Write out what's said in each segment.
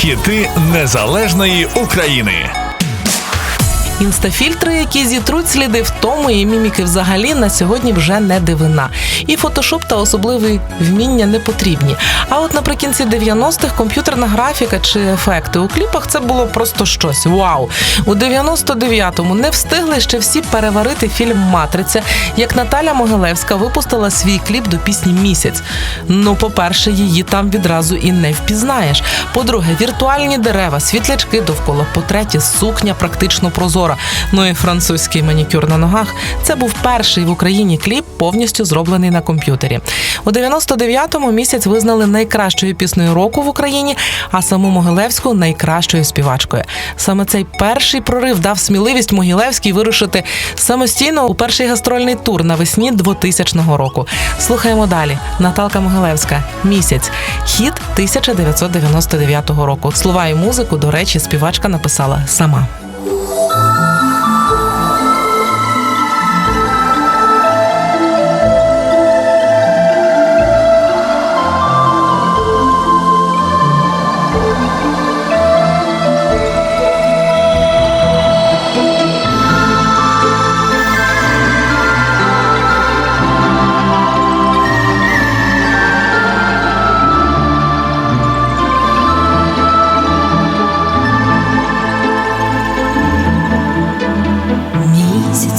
Хіти незалежної України. Інстафільтри, які зітруть сліди втому і міміки взагалі на сьогодні вже не дивина. І фотошоп та особливі вміння не потрібні. А от наприкінці 90-х комп'ютерна графіка чи ефекти у кліпах це було просто щось. Вау! У 99-му не встигли ще всі переварити фільм Матриця, як Наталя Могилевська випустила свій кліп до пісні Місяць. Ну, по-перше, її там відразу і не впізнаєш. По-друге, віртуальні дерева, світлячки довкола. По-третє, сукня практично прозора. Ну і французький манікюр на ногах. Це був перший в Україні кліп, повністю зроблений на комп'ютері. У 99-му місяць визнали найкращою піснею року в Україні, а саму Могилевську найкращою співачкою. Саме цей перший прорив дав сміливість Могилевській вирушити самостійно у перший гастрольний тур навесні 2000 року. Слухаємо далі. Наталка Могилевська. Місяць. Хіт 1999 року. Слова і музику, до речі, співачка написала сама.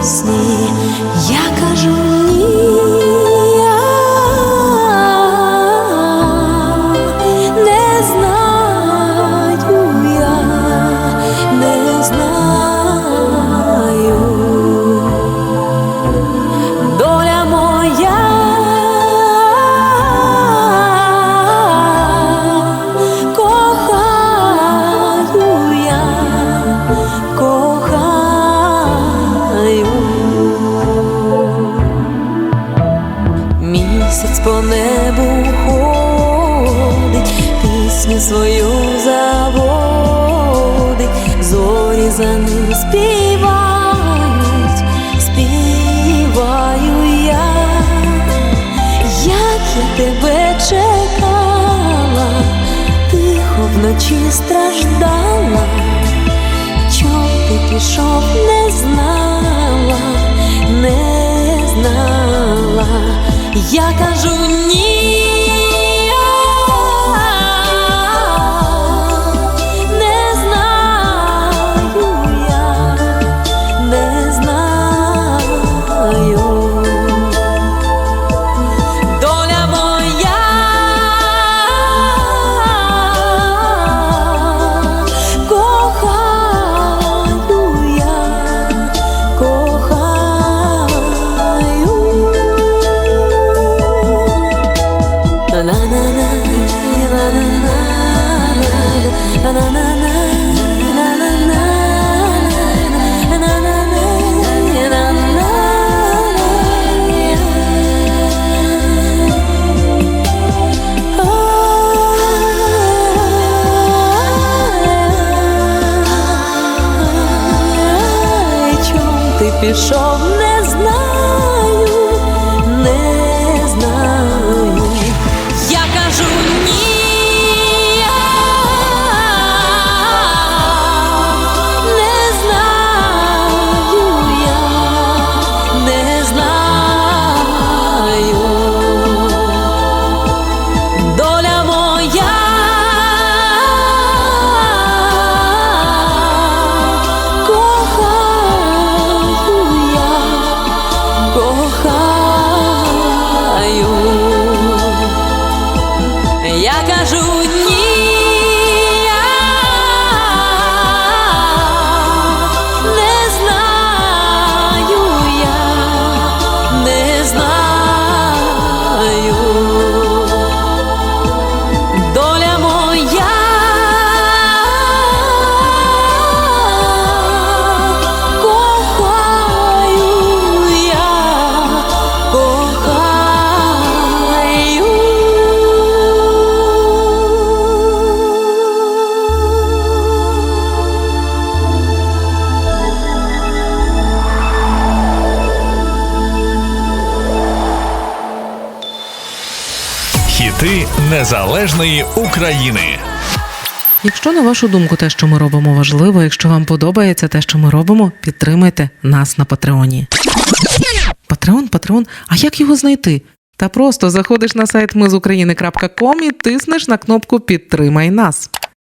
у вісні, я пісню свою заводить, зорі за ним співають, співаю я, як я тебе чекала, тихо вночі страждала, чом ти пішов, не знала, не знала, я кажу ні. Незалежної України. Якщо на вашу думку те, що ми робимо, важливо, якщо вам подобається те, що ми робимо, підтримайте нас на Патреоні. Патреон, Патреон, а як його знайти? Та просто заходиш на сайт ми з України.ком і тиснеш на кнопку Підтримай нас.